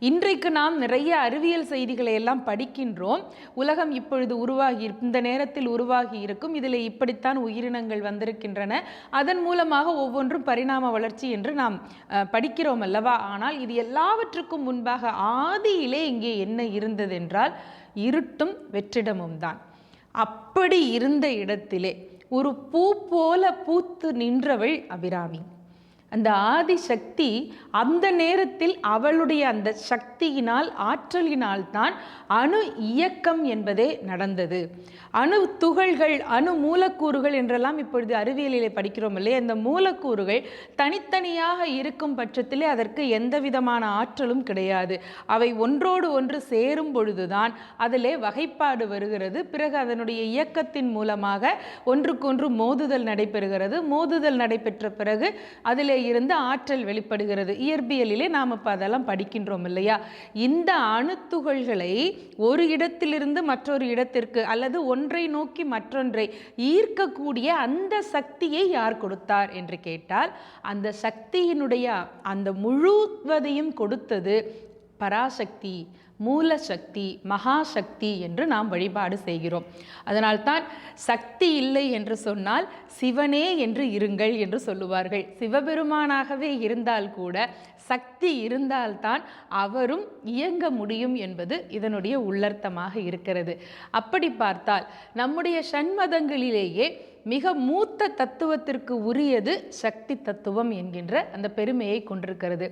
இன்றைக்கு நாம் நிறைய அறிவியல் செய்திகளை எல்லாம் படிக்கின்றோம். உலகம் இப்பொழுது உருவாகி இந்த நேரத்தில் உருவாகி இருக்கும். இதில் இப்படித்தான் உயிரினங்கள் வந்திருக்கின்றன. அதன் மூலமாக ஒவ்வொன்றும் பரிணாம வளர்ச்சி என்று நாம் படிக்கிறோம் அல்லவா? ஆனால் இது எல்லாவற்றுக்கும் முன்பாக ஆதியிலே இங்கே என்ன இருந்தது என்றால் இருட்டும் வெற்றிடமும் தான். அப்படி இருந்த இடத்திலே ஒரு பூ போல பூத்து நின்றவள் அபிராமி. அந்த ஆதிசக்தி அந்த நேரத்தில் அவளுடைய அந்த சக்தியினால் ஆற்றலினால் தான் அணு இயக்கம் என்பதே நடந்தது. அணு துகள்கள் அணு மூலக்கூறுகள் என்றெல்லாம் இப்பொழுது அறிவியலிலே படிக்கிறோம் இல்லையா? இந்த மூலக்கூறுகள் தனித்தனியாக இருக்கும் பட்சத்திலே அதற்கு எந்த விதமான ஆற்றலும் கிடையாது. அவை ஒன்றோடு ஒன்று சேரும் பொழுதுதான் அதிலே வகைப்பாடு வருகிறது. பிறகு அதனுடைய இயக்கத்தின் மூலமாக ஒன்றுக்கொன்று மோதுதல் நடைபெறுகிறது. மோதுதல் நடைபெற்ற பிறகு அதிலே இருந்து ஆற்றல் வெளிப்படுகிறது. இயற்பியலிலே நாம் இப்போ அதெல்லாம் படிக்கின்றோம் இல்லையா? இந்த அணுத்துகள்களை ஒரு இடத்திலிருந்து மற்றொரு இடத்திற்கு அல்லது ஒன்றை நோக்கி மற்றொன்றை ஈர்க்கக்கூடிய அந்த சக்தியை யார் கொடுத்தார் என்று கேட்டால் அந்த சக்தியினுடைய அந்த முழுவதையும் கொடுத்தது பராசக்தி மூலசக்தி மகாசக்தி என்று நாம் வழிபாடு செய்கிறோம். அதனால்தான் சக்தி இல்லை என்று சொன்னால் சிவனே என்று இருங்கள் என்று சொல்லுவார்கள். சிவபெருமானாகவே இருந்தால் கூட சக்தி இருந்தால்தான் அவரும் இயங்க முடியும் என்பது இதனுடைய உள்ளர்த்தமாக இருக்கிறது. அப்படி பார்த்தால் நம்முடைய சண்மதங்களிலேயே மிக மூத்த தத்துவத்திற்கு உரியது சக்தி தத்துவம் என்கின்ற அந்த பெருமையை கொண்டிருக்கிறது.